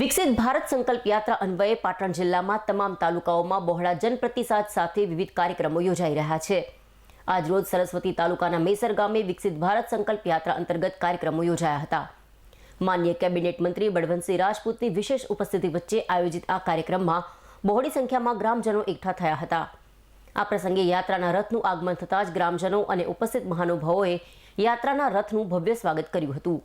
વિકસિત ભારત સંકલ્પ યાત્રા અન્વયે પાટણ જિલ્લામાં તમામ તાલુકાઓમાં બહોળા જનપ્રતિસાદ સાથે વિવિધ કાર્યક્રમો યોજાઈ રહ્યા છે. આજરોજ સરસ્વતી તાલુકાના મેસર ગામે વિકસિત ભારત સંકલ્પ યાત્રા અંતર્ગત કાર્યક્રમો યોજાયા હતા. માન્ય કેબિનેટ મંત્રી બળવંતસિંહ રાજપૂતની વિશેષ ઉપસ્થિતિ વચ્ચે આયોજિત આ કાર્યક્રમમાં બહોળી સંખ્યામાં ગ્રામજનો એકઠા થયા હતા. આ પ્રસંગે યાત્રાના રથનું આગમન થતાં જ ગ્રામજનો અને ઉપસ્થિત મહાનુભાવોએ યાત્રાના રથનું ભવ્ય સ્વાગત કર્યું હતું.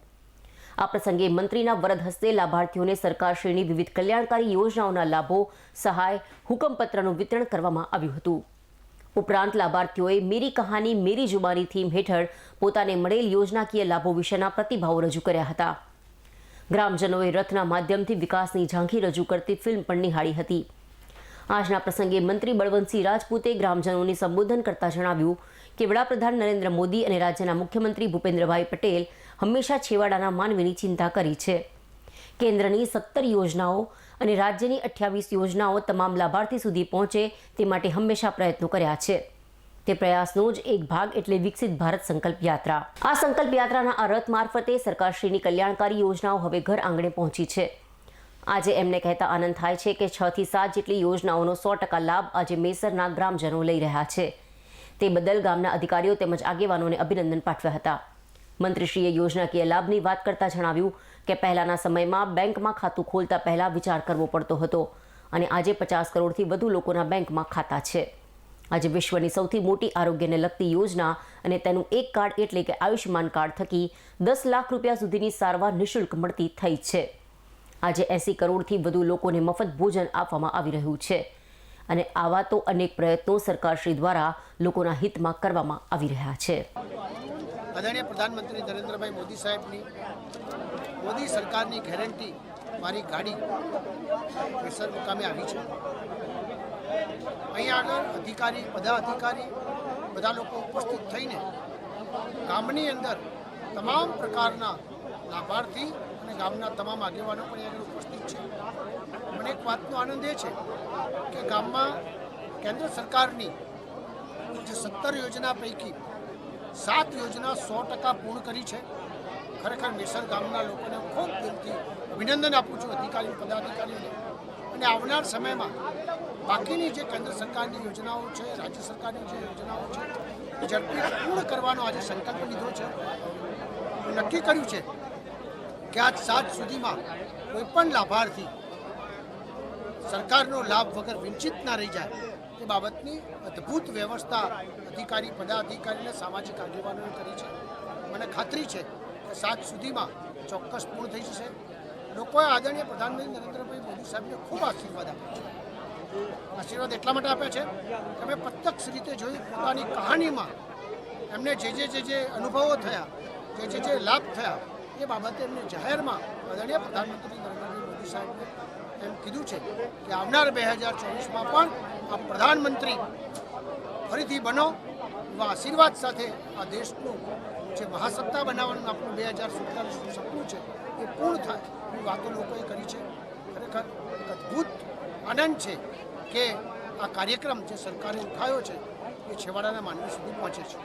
આ પ્રસંગે મંત્રીના વરદ હસ્તે લાભાર્થીઓને સરકારશ્રીની વિવિધ કલ્યાણકારી યોજનાઓના લાભો, સહાય, હુકમપત્રનું વિતરણ કરવામાં આવ્યું હતું. ઉપરાંત લાભાર્થીઓએ મેરી કહાની, મેરી જુબાની થીમ હેઠળ પોતાને મળેલ યોજનાકીય લાભો વિશેના પ્રતિભાવો રજૂ કર્યા હતા. ગ્રામજનોએ રથના માધ્યમથી વિકાસની ઝાંખી રજૂ કરતી ફિલ્મ પણ નિહાળી હતી. આજના પ્રસંગે મંત્રી બળવંતસિંહ રાજપૂતે ગ્રામજનોને સંબોધન કરતા જણાવ્યું કે, વડાપ્રધાન નરેન્દ્ર મોદી અને રાજ્યના મુખ્યમંત્રી ભૂપેન્દ્રભાઈ પટેલ હંમેશા છેવાડાના માનવીની ચિંતા કરી છે. કેન્દ્રની સત્તર યોજનાઓ અને રાજ્યની અઠ્યાવીસ યોજનાઓ તમામ લાભાર્થી સુધી પહોંચે તે માટે હંમેશા પ્રયત્નો કર્યા છે. તે પ્રયાસનો જ એક ભાગ એટલે વિકસિત ભારત સંકલ્પ યાત્રા. આ સંકલ્પ યાત્રાના આ રથ મારફતે સરકારશ્રીની કલ્યાણકારી યોજનાઓ હવે ઘર આંગણે પહોંચી છે. આજે એમને કહેતા આનંદ થાય છે કે છ થી સાત જેટલી યોજનાઓનો સો ટકા લાભ આજે મેસરના ગ્રામજનો લઈ રહ્યા છે. તે બદલ ગામના અધિકારીઓ તેમજ આગેવાનોને અભિનંદન પાઠવ્યા હતા. મંત્રીશ્રીએ યોજનાકીય લાભની વાત કરતા જણાવ્યું કે પહેલાના સમયમાં બેંકમાં ખાતું ખોલતા પહેલા વિચાર કરવો પડતો હતો અને આજે પચાસ કરોડથી વધુ લોકોના બેંકમાં ખાતા છે. આજે વિશ્વની સૌથી મોટી આરોગ્યને લગતી યોજના અને તેનું એક કાર્ડ એટલે કે આયુષ્યમાન કાર્ડ થકી દસ લાખ રૂપિયા સુધીની સારવાર નિઃશુલ્ક મળતી થઈ છે. આજે એસી કરોડથી વધુ લોકોને મફત ભોજન આપવામાં આવી રહ્યું છે અને આવા તો અનેક પ્રયત્નો સરકારશ્રી દ્વારા લોકોના હિતમાં કરવામાં આવી રહ્યા છે. આદરણીય પ્રધાનમંત્રી નરેન્દ્રભાઈ મોદી સાહેબની, મોદી સરકારની ગેરંટી મારી ગાડી પ્રેશર મુકામે આવી છે. અહીંયા આગળ અધિકારી, બધા અધિકારી, બધા લોકો ઉપસ્થિત થઈને ગામની અંદર તમામ પ્રકારના લાભાર્થી અને ગામના તમામ આગેવાનો પણ આગળ ઉપસ્થિત છે. મને એક વાતનો આનંદ એ છે કે ગામમાં કેન્દ્ર સરકારની જે સત્તર યોજના પૈકી સાત યોજના સો ટકા પૂર્ણ કરી છે. ખરેખર મેસર ગામના લોકોને ખૂબ દિલથી અભિનંદન આપું છું અધિકારી, પદાધિકારીઓને. અને આવનાર સમયમાં બાકીની જે કેન્દ્ર સરકારની યોજનાઓ છે, રાજ્ય સરકારની જે યોજનાઓ છે ઝડપી પૂર્ણ કરવાનો આજે સંકલ્પ લીધો છે. નક્કી કર્યું છે કે આજ સાત સુધીમાં કોઈ પણ લાભાર્થી સરકારનો લાભ વગર વંચિત ના રહી જાય. એ બાબતની અદ્ભુત વ્યવસ્થા અધિકારી, પદાધિકારી અને સામાજિક આગેવાનોએ કરી છે. મને ખાતરી છે કે સાત સુધીમાં ચોક્કસ પૂર્ણ થઈ જશે. લોકોએ આદરણીય પ્રધાનમંત્રી નરેન્દ્રભાઈ મોદી સાહેબને ખૂબ આશીર્વાદ આપ્યા છે. આશીર્વાદ એટલા માટે આપ્યા છે કે અમે પ્રત્યક્ષ રીતે જોઈ પોતાની કહાનીમાં એમને જે જે જે જે અનુભવો થયા, જે જે જે લાભ થયા, એ બાબતે એમને જાહેરમાં આદરણીય પ્રધાનમંત્રી નરેન્દ્રભાઈ મોદી સાહેબને એમ કીધું છે કે આવનાર બે હજાર ચોવીસમાં પણ આ પ્રધાનમંત્રી ફરીથી બનો આશીર્વાદ સાથે આ દેશનું જે મહાસત્તા બનાવવાનું આપણું બે હજાર સુડતાલીસનું સપનું છે, એ પૂર્ણ થાય એવી વાતો લોકોએ કરી છે. ખરેખર એક અદ્ભુત આનંદ છે કે આ કાર્યક્રમ જે સરકારે ઉઠાવ્યો છે, એ છેવાડાના માનવી સુધી પહોંચે છે.